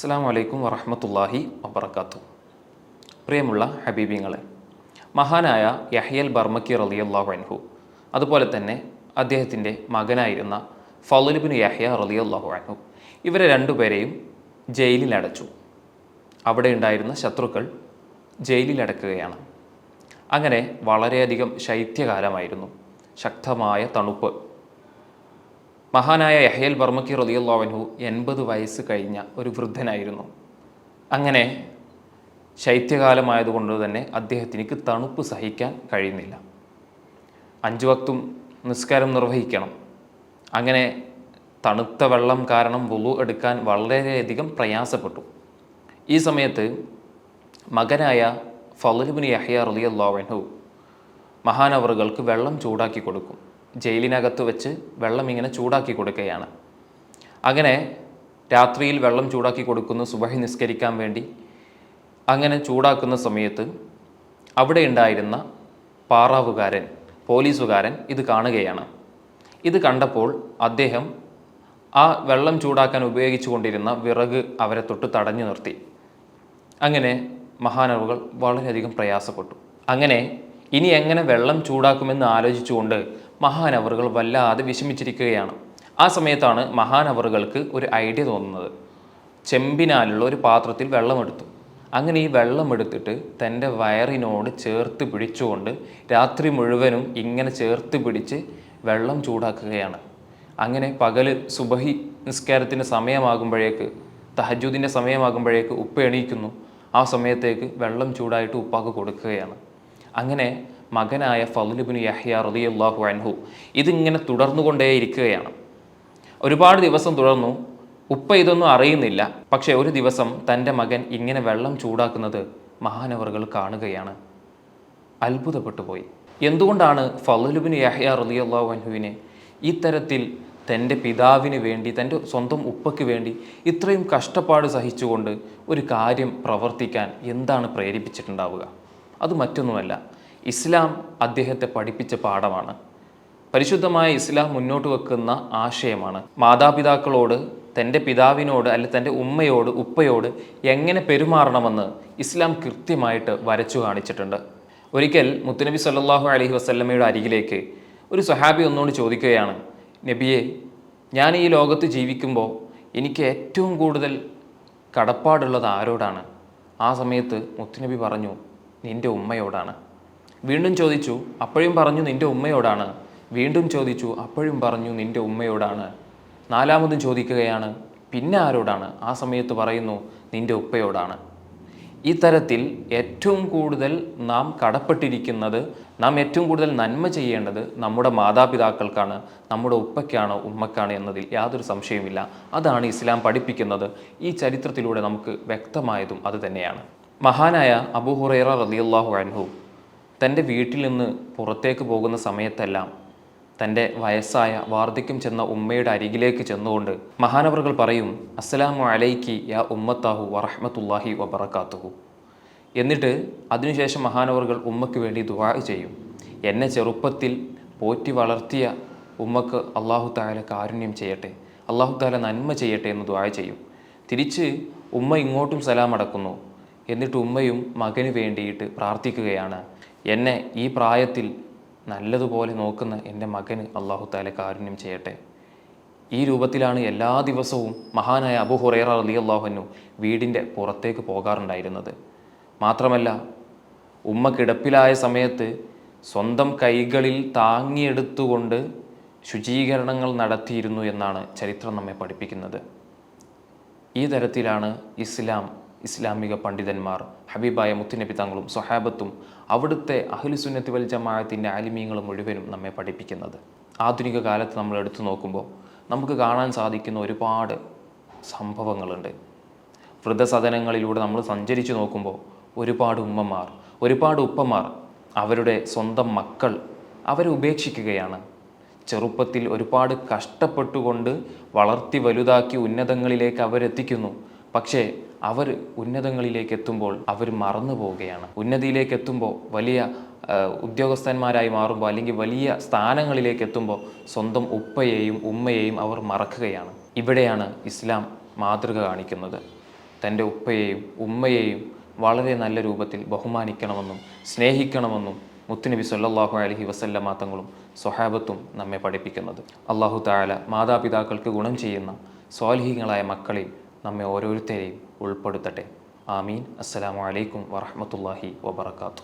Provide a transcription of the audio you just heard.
അസ്സാം വലൈക്കും വറഹമത്തല്ലാഹി വബർക്കാത്തു പ്രിയമുള്ള ഹബീബിങ്ങളെ മഹാനായ യഹ്യൽ ബർമക്കി റലിയല്ലാഹു അൻഹു അതുപോലെ തന്നെ അദ്ദേഹത്തിന്റെ മകനായിരുന്ന ഫലുലിബിൻ യഹ്യ റലിയല്ലാഹു അൻഹു ഇവരെ രണ്ടുപേരെയും ജയിലിലടച്ചു അവിടെ ഉണ്ടായിരുന്ന ശത്രുക്കൾ ജയിലിലടക്കുകയാണ് അങ്ങനെ വളരെയധികം ശൈത്യകാലമായിരുന്നു. ശക്തമായ തണുപ്പ് മഹാനായ യഹയൽ ബർമക്കി റലിയല്ലാവൻഹു എൺപത് വയസ്സ് കഴിഞ്ഞ ഒരു വൃദ്ധനായിരുന്നു. അങ്ങനെ ശൈത്യകാലമായതുകൊണ്ട് തന്നെ അദ്ദേഹത്തിനിക്ക് തണുപ്പ് സഹിക്കാൻ കഴിയുന്നില്ല. അഞ്ചു വക്തും നിസ്കാരം നിർവഹിക്കണം. അങ്ങനെ തണുത്ത വെള്ളം കാരണം വുളു എടുക്കാൻ വളരെയധികം പ്രയാസപ്പെട്ടു. ഈ സമയത്ത് മകനായ ഫലുബിൻ യഹ്യ റലിയല്ലാവൻഹു മഹാനവറുകൾക്ക് വെള്ളം ചൂടാക്കി കൊടുക്കും. ജയിലിനകത്ത് വെച്ച് വെള്ളം ഇങ്ങനെ ചൂടാക്കി കൊടുക്കുകയാണ്. അങ്ങനെ രാത്രിയിൽ വെള്ളം ചൂടാക്കി കൊടുക്കുന്നു സുബഹി നിസ്കരിക്കാൻ വേണ്ടി. അങ്ങനെ ചൂടാക്കുന്ന സമയത്ത് അവിടെ ഉണ്ടായിരുന്ന പാറാവുകാരൻ പോലീസുകാരൻ ഇത് കാണുകയാണ്. ഇത് കണ്ടപ്പോൾ അദ്ദേഹം ആ വെള്ളം ചൂടാക്കാൻ ഉപയോഗിച്ചു കൊണ്ടിരുന്ന വിറക് അവരെ തൊട്ട് തടഞ്ഞു നിർത്തി. അങ്ങനെ മഹാനവുകൾ വളരെയധികം പ്രയാസപ്പെട്ടു. അങ്ങനെ ഇനി എങ്ങനെ വെള്ളം ചൂടാക്കുമെന്ന് ആലോചിച്ചുകൊണ്ട് മഹാനവറുകൾ വല്ലാതെ വിഷമിച്ചിരിക്കുകയാണ്. ആ സമയത്താണ് മഹാനവറുകൾക്ക് ഒരു ഐഡിയ തോന്നുന്നത്. ചെമ്പിനാലുള്ള ഒരു പാത്രത്തിൽ വെള്ളമെടുത്തു. അങ്ങനെ ഈ വെള്ളമെടുത്തിട്ട് തന്റെ വയറിനോട് ചേർത്ത് പിടിച്ചുകൊണ്ട് രാത്രി മുഴുവനും ഇങ്ങനെ ചേർത്ത് പിടിച്ച് വെള്ളം ചൂടാക്കുകയാണ്. അങ്ങനെ പകൽ സുബഹി നിസ്കാരത്തിന്റെ സമയമാകുമ്പോഴേക്ക് തഹജുദിന്റെ സമയമാകുമ്പോഴേക്ക് ഉപ്പ് എണീക്കുന്നു. ആ സമയത്തേക്ക് വെള്ളം ചൂടായിട്ട് ഉപ്പാക്ക് കൊടുക്കുകയാണ്. അങ്ങനെ മകനായ ഫലുബിന് യഹ്യ റളിയല്ലാഹു അൻഹു ഇതിങ്ങനെ തുടർന്നുകൊണ്ടേയിരിക്കുകയാണ്. ഒരുപാട് ദിവസം തുടർന്നു. ഉപ്പ ഇതൊന്നും അറിയുന്നില്ല. പക്ഷേ ഒരു ദിവസം തന്റെ മകൻ ഇങ്ങനെ വെള്ളം ചൂടാക്കുന്നത് മഹാനവറുകൾ കാണുകയാണ്. അത്ഭുതപ്പെട്ടു പോയി. എന്തുകൊണ്ടാണ് ഫലുബിന് യഹ്യ റളിയല്ലാഹു അൻഹുവിനെ ഇത്തരത്തിൽ തന്റെ പിതാവിന് വേണ്ടി തന്റെ സ്വന്തം ഉപ്പയ്ക്ക് വേണ്ടി ഇത്രയും കഷ്ടപ്പാട് സഹിച്ചുകൊണ്ട് ഒരു കാര്യം പ്രവർത്തിക്കാൻ എന്താണ് പ്രേരിപ്പിച്ചിട്ടുണ്ടാവുക? അത് മറ്റൊന്നുമല്ല. ഇസ്ലാം അദ്ദേഹത്തെ പഠിപ്പിച്ച പാഠമാണ്. പരിശുദ്ധമായ ഇസ്ലാം മുന്നോട്ട് വെക്കുന്ന ആശയമാണ്. മാതാപിതാക്കളോട് തന്റെ പിതാവിനോട് അല്ലെ തന്റെ ഉമ്മയോട് ഉപ്പയോട് എങ്ങനെ പെരുമാറണമെന്ന് ഇസ്ലാം കൃത്യമായിട്ട് വരച്ചു കാണിച്ചിട്ടുണ്ട്. ഒരിക്കൽ മുത്തുനബി സല്ലാഹു അലഹി വസ്ല്ലമ്മയുടെ അരികിലേക്ക് ഒരു സഹാബി ഒന്നുകൊണ്ട് ചോദിക്കുകയാണ് നബിയെ ഞാൻ ഈ ലോകത്ത് ജീവിക്കുമ്പോൾ എനിക്ക് ഏറ്റവും കൂടുതൽ കടപ്പാടുള്ളത് ആരോടാണ്? ആ സമയത്ത് മുത്തുനബി പറഞ്ഞു നിന്റെ ഉമ്മയോടാണ്. വീണ്ടും ചോദിച്ചു അപ്പോഴും പറഞ്ഞു നിന്റെ ഉമ്മയോടാണ്. വീണ്ടും ചോദിച്ചു അപ്പോഴും പറഞ്ഞു നിന്റെ ഉമ്മയോടാണ്. നാലാമതും ചോദിക്കുകയാണ് പിന്നെ ആരോടാണ്? ആ സമയത്ത് പറയുന്നു നിന്റെ ഉപ്പയോടാണ്. ഈ തരത്തിൽ ഏറ്റവും കൂടുതൽ നാം കടപ്പെട്ടിരിക്കുന്നത് നാം ഏറ്റവും കൂടുതൽ നന്മ ചെയ്യേണ്ടത് നമ്മുടെ മാതാപിതാക്കൾക്കാണ് നമ്മുടെ ഉപ്പയ്ക്കാണ് ഉമ്മക്കാണ് എന്നതിൽ യാതൊരു സംശയവുമില്ല. അതാണ് ഇസ്ലാം പഠിപ്പിക്കുന്നത്. ഈ ചരിത്രത്തിലൂടെ നമുക്ക് വ്യക്തമായതും അതുതന്നെയാണ് മഹാനായ അബു ഹുറൈറ റലിയല്ലാഹു അൻഹു തന്റെ വീട്ടിൽ നിന്ന് പുറത്തേക്ക് പോകുന്ന സമയത്തെല്ലാം തന്റെ വയസ്സായ വാർദ്ധക്യം ചെന്ന ഉമ്മയുടെ അരികിലേക്ക് ചെന്നുകൊണ്ട് മഹാനവറുകൾ പറയും അസ്സലാമു അലൈക്കി യാ ഉമ്മത്താഹു വറഹ്മത്തുല്ലാഹി വബറക്കാത്തുഹു എന്നിട്ട് അതിനുശേഷം മഹാനവറുകൾ ഉമ്മയ്ക്ക് വേണ്ടി ദുവാ ചെയ്യും. എന്നെ ചെറുപ്പത്തിൽ പോറ്റി വളർത്തിയ ഉമ്മക്ക് അള്ളാഹു താല കാരുണ്യം ചെയ്യട്ടെ അള്ളാഹു താല നന്മ ചെയ്യട്ടെ എന്ന് ദുവാ ചെയ്യും. തിരിച്ച് ഉമ്മ ഇങ്ങോട്ടും സലാം അടക്കുന്നു എന്നിട്ട് ഉമ്മയും മകന് വേണ്ടിയിട്ട് പ്രാർത്ഥിക്കുകയാണ്. എന്നെ ഈ പ്രായത്തിൽ നല്ലതുപോലെ നോക്കുന്ന എന്റെ മകന് അള്ളാഹു താല കാരുണ്യം ചെയ്യട്ടെ. ഈ രൂപത്തിലാണ് എല്ലാ ദിവസവും മഹാനായ അബു ഹുറേറ അലി അള്ളാഹുനു വീടിന്റെ പുറത്തേക്ക് പോകാറുണ്ടായിരുന്നത്. മാത്രമല്ല ഉമ്മ കിടപ്പിലായ സമയത്ത് സ്വന്തം കൈകളിൽ താങ്ങിയെടുത്തുകൊണ്ട് ശുചീകരണങ്ങൾ നടത്തിയിരുന്നു എന്നാണ് ചരിത്രം നമ്മെ പഠിപ്പിക്കുന്നത്. ഈ തരത്തിലാണ് ഇസ്ലാം ഇസ്ലാമിക പണ്ഡിതന്മാർ ഹബീബായ മുത്തുനബി തങ്ങളും സ്വഹാബത്തും അവിടുത്തെ അഹ്ലുസുന്നത്തി വൽ ജമാഅത്തിന്റെ ആലിമീങ്ങളും മുഴുവനും നമ്മെ പഠിപ്പിക്കുന്നത്. ആധുനിക കാലത്ത് നമ്മൾ എടുത്തു നോക്കുമ്പോൾ നമുക്ക് കാണാൻ സാധിക്കുന്ന ഒരുപാട് സംഭവങ്ങളുണ്ട്. വൃദ്ധസദനങ്ങളിലൂടെ നമ്മൾ സഞ്ചരിച്ചു നോക്കുമ്പോൾ ഒരുപാട് ഉമ്മമാർ ഒരുപാട് ഉപ്പമാർ അവരുടെ സ്വന്തം മക്കൾ അവരെ ഉപേക്ഷിക്കുകയാണ്. ചെറുപ്പത്തിൽ ഒരുപാട് കഷ്ടപ്പെട്ടുകൊണ്ട് വളർത്തി വലുതാക്കി ഉന്നതങ്ങളിലേക്ക് അവരെത്തിക്കുന്നു. പക്ഷേ അവർ ഉന്നതങ്ങളിലേക്ക് എത്തുമ്പോൾ അവർ മറന്നു പോവുകയാണ്. ഉന്നതിയിലേക്ക് എത്തുമ്പോൾ വലിയ ഉദ്യോഗസ്ഥന്മാരായി മാറുമ്പോൾ അല്ലെങ്കിൽ വലിയ സ്ഥാനങ്ങളിലേക്ക് എത്തുമ്പോൾ സ്വന്തം ഉപ്പയെയും ഉമ്മയെയും അവർ മറക്കുകയാണ്. ഇവിടെയാണ് ഇസ്ലാം മാതൃക കാണിക്കുന്നത്. തന്റെ ഉപ്പയെയും ഉമ്മയെയും വളരെ നല്ല രൂപത്തിൽ ബഹുമാനിക്കണമെന്നും സ്നേഹിക്കണമെന്നും മുത്തുനബി സല്ലാഹു അലഹി വസല്ലമ തങ്ങളും സ്വഹാബത്തും നമ്മെ പഠിപ്പിക്കുന്നത്. അള്ളാഹു താല മാതാപിതാക്കൾക്ക് ഗുണം ചെയ്യുന്ന സ്വാലിഹികളായ മക്കളിൽ നമ്മെ ഓരോരുത്തരെയും ഉൾപ്പെടുത്തട്ടെ. ആമീൻ. അസ്സലാമു അലൈക്കും വറഹ്മത്തുള്ളാഹി വബറകാതുഹു.